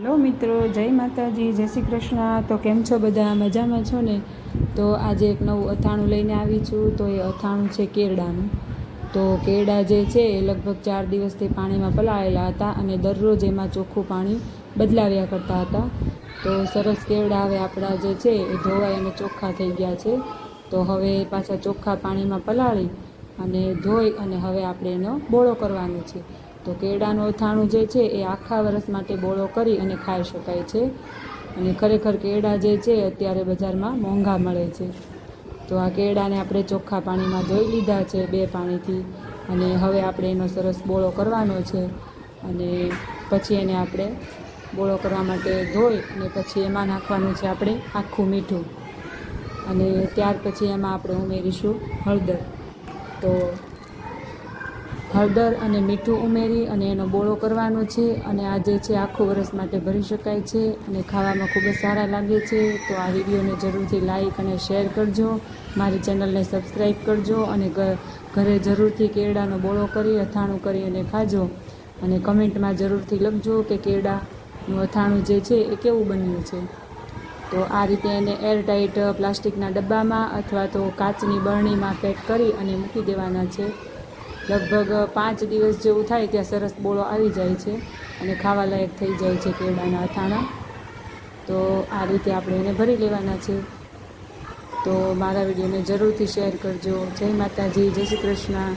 Hello મિત્રો, જય માતાજી, જય શ્રી કૃષ્ણ. તો કેમ છો બધા? મજામાં છો ને? તો આજે એક નવું અથાણું લઈને આવી છું. તો એ અથાણું છે કેરડાનું. તો કેરડા જે છે એ લગભગ ચાર દિવસથી પાણીમાં પલાળેલા હતા અને દરરોજ એમાં ચોખ્ખું પાણી બદલાવ્યા કરતા હતા. તો સરસ કેરડા હવે આપણા જે છે એ ધોવાઈ અને ચોખ્ખા થઈ ગયા છે. તો હવે પાછા ચોખ્ખા પાણીમાં પલાળી અને ધોઈ અને હવે આપણે એનો બોળો કરવાનો છે. તો કેળાનું અથાણું જે છે એ આખા વર્ષ માટે બોળો કરી અને ખાઈ શકાય છે. અને ખરેખર કેળા જે છે અત્યારે બજારમાં મોંઘા મળે છે. તો આ કેળાને આપણે ચોખ્ખા પાણીમાં ધોઈ લીધા છે બે પાણીથી. અને હવે આપણે એનો સરસ બોળો કરવાનો છે. અને પછી એને આપણે બોળો કરવા માટે ધોઈ અને પછી એમાં નાખવાનું છે આપણે આખું મીઠું. અને ત્યાર પછી એમાં આપણે ઉમેરીશું હળદર. તો હળદર અને મીઠું ઉમેરી અને એનો બોળો કરવાનો છે અને આ જે છે આખું વરસ માટે ભરી શકાય છે અને ખાવામાં ખૂબ જ સારા લાગે છે. તો આ વિડીયોને જરૂરથી લાઈક અને શેર કરજો. મારી ચેનલને સબસ્ક્રાઈબ કરજો અને ઘરે જરૂરથી કેળાનો બોળો કરી, અથાણું કરી અને ખાજો. અને કમેન્ટમાં જરૂરથી લખજો કે કેળાનું અથાણું જે છે એ કેવું બન્યું છે. તો આ રીતે એને એરટાઈટ પ્લાસ્ટિકના ડબ્બામાં અથવા તો કાચની બરણીમાં પેક કરી અને મૂકી દેવાના છે. લગભગ પાંચ દિવસ જેવું થાય ત્યાં સરસ બોળો આવી જાય છે અને ખાવા લાયક થઈ જાય છે કેળાના અથાણા. તો આ રીતે આપણે એને ભરી લેવાના છે. તો મારા વિડીયોને જરૂરથી શેર કરજો. જય માતાજી, જય શ્રી કૃષ્ણ.